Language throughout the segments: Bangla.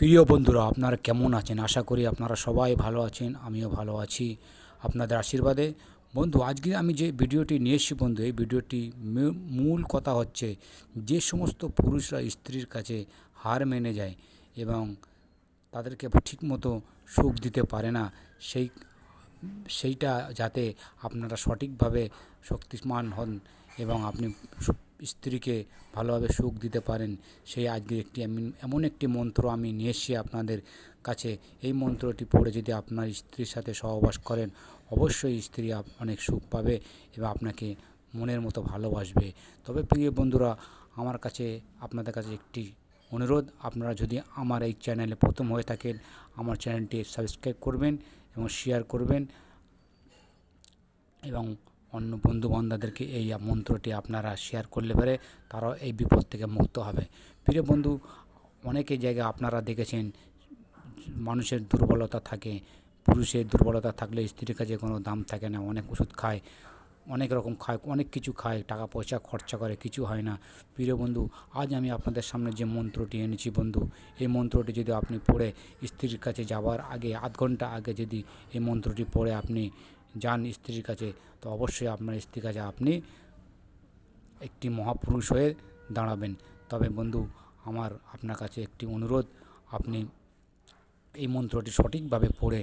প্রিয় বন্ধুরা, আপনারা কেমন আছেন? আশা করি আপনারা সবাই ভালো আছেন, আমিও ভালো আছি আপনাদের আশীর্বাদে। বন্ধু, আজকে আমি যে ভিডিওটি নিয়ে এসেছি বন্ধু, এই ভিডিওটি মূল কথা হচ্ছে যে সমস্ত পুরুষরা স্ত্রীর কাছে হার মেনে যায় এবং তাদেরকে ঠিকমতো সুখ দিতে পারে না, সেই, সেইটা যাতে আপনারা সঠিকভাবে শক্তিমান হন এবং আপনি স্ত্রীকে ভালোভাবে সুখ দিতে পারেন, সেই আজকে একটি এমন- একটি মন্ত্র আমি নিয়ে এসেছি আপনাদের কাছে। এই মন্ত্রটি পড়ে যদি আপনার স্ত্রীর সাথে সহবাস করেন, অবশ্যই স্ত্রী অনেক সুখ পাবে এবং আপনাকে মনের মতো ভালোবাসবে। তবে প্রিয় বন্ধুরা, আমার কাছে, আপনাদের কাছে একটি অনুরোধ, আপনারা যদি আমার এই চ্যানেলে প্রথম হয়ে থাকেন, আমার চ্যানেলটি সাবস্ক্রাইব করবেন এবং শেয়ার করবেন এবং অন্য বন্ধু বান্ধবদেরকে এই মন্ত্রটি আপনারা শেয়ার করলে পারে তারাও এই বিপদ থেকে মুক্ত হবে। প্রিয় বন্ধু, অনেকে জায়গায় আপনারা দেখেছেন, মানুষের দুর্বলতা থাকে, পুরুষের দুর্বলতা থাকলে স্ত্রীর কাছে কোনো দাম থাকে না, অনেক ওষুধ খায়, অনেক রকম খায়, অনেক কিছু খায়, টাকা পয়সা খরচা করে, কিছু হয় না। প্রিয় বন্ধু, আজ আমি আপনাদের সামনে যে মন্ত্রটি এনেছি বন্ধু, এই মন্ত্রটি যদি আপনি পড়ে স্ত্রীর কাছে যাওয়ার আগে, আধ ঘণ্টা আগে যদি এই মন্ত্রটি পড়ে আপনি যান স্ত্রীর কাছে, তো অবশ্যই আপনার স্ত্রীর কাছে আপনি একটি মহাপুরুষ হয়ে দাঁড়াবেন। তবে বন্ধু, আমার আপনার কাছে একটি অনুরোধ, আপনি এই মন্ত্রটি সঠিকভাবে পড়ে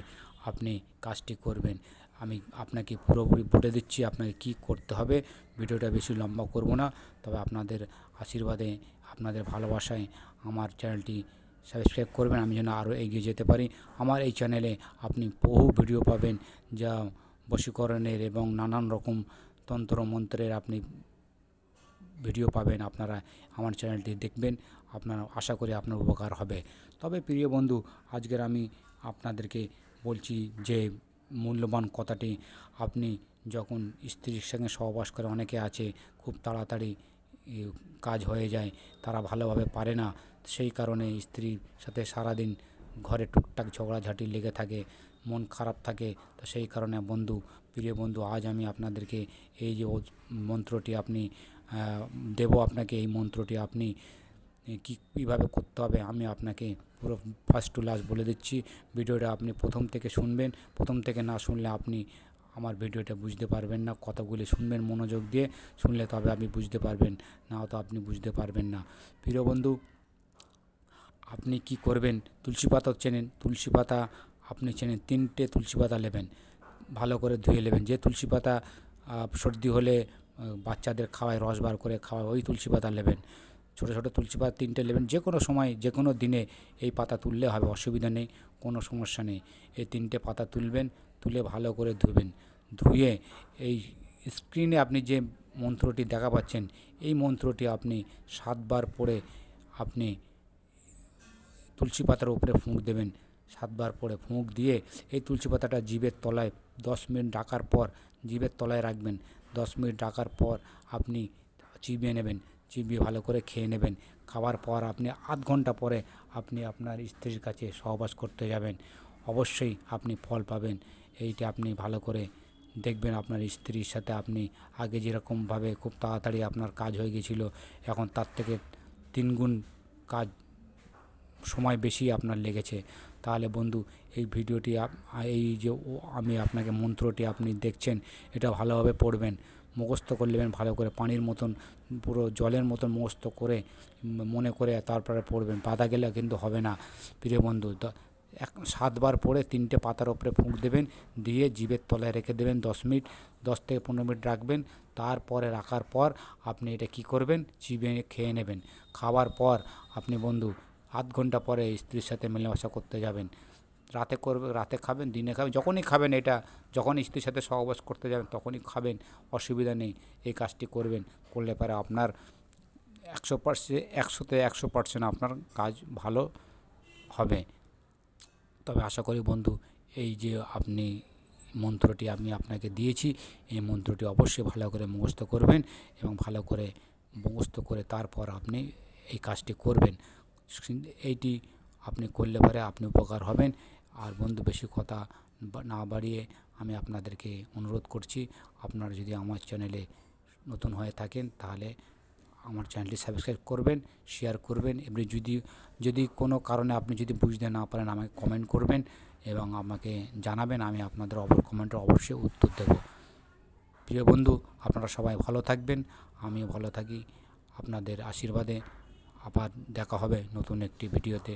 আপনি কাজটি করবেন। আমি আপনাকে পুরোপুরি বলে দিচ্ছি আপনাকে কি করতে হবে, ভিডিওটা বেশি লম্বা করব না। তবে আপনাদের আশীর্বাদে, আপনাদের ভালোবাসায় আমার চ্যানেলটি সাবস্ক্রাইব করবেন। আমি যেন আরও এগিয়ে যেতে পারি। আমার এই চ্যানেলে আপনি বহু ভিডিও পাবেন, যা বশীকরণের এবং নানান রকম তন্ত্র মন্ত্রের আপনি ভিডিও পাবেন। আপনারা আমার চ্যানেলটি দেখবেন। আপনার, আশা করি আপনার উপকার হবে। তবে প্রিয় বন্ধু, আজকের আমি আপনাদেরকে বলছি যে, মূল্যবান কথাটি, আপনি যখন স্ত্রীর সঙ্গে সহবাস করে অনেকে আছে, খুব তাড়াতাড়ি কাজ হয়ে যায়, তারা ভালোভাবে পারে না, সেই কারণে স্ত্রীর সাথে সারাদিন ঘরে টুকটাক ঝগড়াঝাটি লেগে থাকে। মন খারাপ থাকে, তো সেই কারণে বন্ধু, প্রিয় বন্ধু, আজ আমি আপনাদেরকে এই যে মন্ত্রটি আপনি দেবো আপনাকে এই মন্ত্রটি আপনি কী, কীভাবে করতে হবে আমি আপনাকে পুরো ফার্স্ট টু লাস্ট বলে দিচ্ছি। ভিডিওটা আপনি প্রথম থেকে শুনবেন, প্রথম থেকে না শুনলে আপনি আমার ভিডিওটা বুঝতে পারবেন না, কথাগুলি শুনবেন মনোযোগ দিয়ে, শুনলে তবে আপনি বুঝতে পারবেন না তো আপনি বুঝতে পারবেন না। প্রিয় বন্ধু, আপনি কি করবেন? তুলসী পাতা চেনেন, তুলসী পাতা আপনি চেনেন তিনটে তুলসী পাতা নেবেন। ভালো করে ধুয়ে নেবেন। যে তুলসী পাতা সর্দি হলে বাচ্চাদের খাওয়ায়, রস বার করে খাওয়ায়, ওই তুলসী পাতা নেবেন। ছোটো ছোটো তুলসী পাতা তিনটে নেবেন। যে কোনো সময়, যে কোনো দিনে এই পাতা তুললে হবে, অসুবিধা নেই, কোনো সমস্যা নেই। এই তিনটে পাতা তুলবেন, তুলে ভালো করে ধুবেন। ধুয়ে এই স্ক্রিনে আপনি যে মন্ত্রটি দেখা পাচ্ছেন, এই মন্ত্রটি আপনি সাতবার পড়ে আপনি তুলসী পাতার উপরে ফুঁক দেবেন। সাতবার পরে ফুঁক দিয়ে এই তুলসী পাতাটা জীবের তলায় দশ মিনিট ডাকার পর জীবের তলায় রাখবেন। দশ মিনিট ডাকার পর আপনি চিবিয়ে নেবেন, চিবিয়ে ভালো করে খেয়ে নেবেন। খাওয়ার পর আপনি আধ ঘণ্টা পরে আপনি আপনার স্ত্রীর কাছে সহবাস করতে যাবেন। অবশ্যই আপনি ফল পাবেন। এইটা আপনি ভালো করে দেখবেন আপনার স্ত্রীর সাথে আপনি আগে যেরকমভাবে খুব তাড়াতাড়ি আপনার কাজ হয়ে গেছিল, এখন তার থেকে তিনগুণ কাজ সময় বেশি আপনার লেগেছে। তাহলে বন্ধু, এই ভিডিওটি এই যে আমি আপনাকে মন্ত্রটি আপনি দেখছেন, এটা ভালোভাবে পড়বেন, মুখস্থ করে নেবেন, ভালো করে পানির মতন, পুরো জলের মতন মুখস্থ করে মনে করে তারপরে পড়বেন। পাতা গেলে কিন্তু হবে না। প্রিয় বন্ধু এক, সাতবার পরে তিনটে পাতার ওপরে ফুঁক দেবেন, দিয়ে জিভের তলায় রেখে দেবেন দশ মিনিট, দশ থেকে পনেরো মিনিট রাখবেন, তারপরে রাখার পর আপনি এটা কি করবেন? চিবিয়ে খেয়ে নেবেন। খাওয়ার পর আপনি বন্ধু আধ ঘণ্টা পরে স্ত্রীর সাথে মেলামেশা করতে যাবেন। রাতে করবে, রাতে খাবেন, দিনে খাবেন, যখনই খাবেন এটা যখন স্ত্রীর সাথে সহবাস করতে যাবেন, তখনই খাবেন, অসুবিধা নেই, এই কাজটি করবেন, করলে পরে আপনার একশো পার্সেন্ট একশোতে একশো পার্সেন্ট আপনার কাজ ভালো হবে। তবে আশা করি বন্ধু, এই যে আপনি মন্ত্রটি আমি আপনাকে দিয়েছি, এই মন্ত্রটি অবশ্যই ভালো করে মুখস্থ করবেন এবং ভালো করে মুখস্থ করে তারপর আপনি এই কাজটি করবেন। এইটি আপনি করলে পরে আপনি উপকার হবেন। আর বন্ধু, বেশি কথা না বাড়িয়ে আমি আপনাদেরকে অনুরোধ করছি, আপনারা যদি আমার চ্যানেলে নতুন হয়ে থাকেন, তাহলে আমার চ্যানেলটি সাবস্ক্রাইব করবেন শেয়ার করবেন এবারে যদি যদি কোনো কারণে আপনি যদি বুঝতে না পারেন, আমাকে কমেন্ট করবেন, এবং আমাকে জানাবেন, আমি আপনাদের কমেন্টের অবশ্যই উত্তর দেব। প্রিয় বন্ধু, আপনারা সবাই ভালো থাকবেন, আমিও ভালো থাকি, আপনাদের আশীর্বাদে আবার দেখা হবে নতুন একটি ভিডিওতে।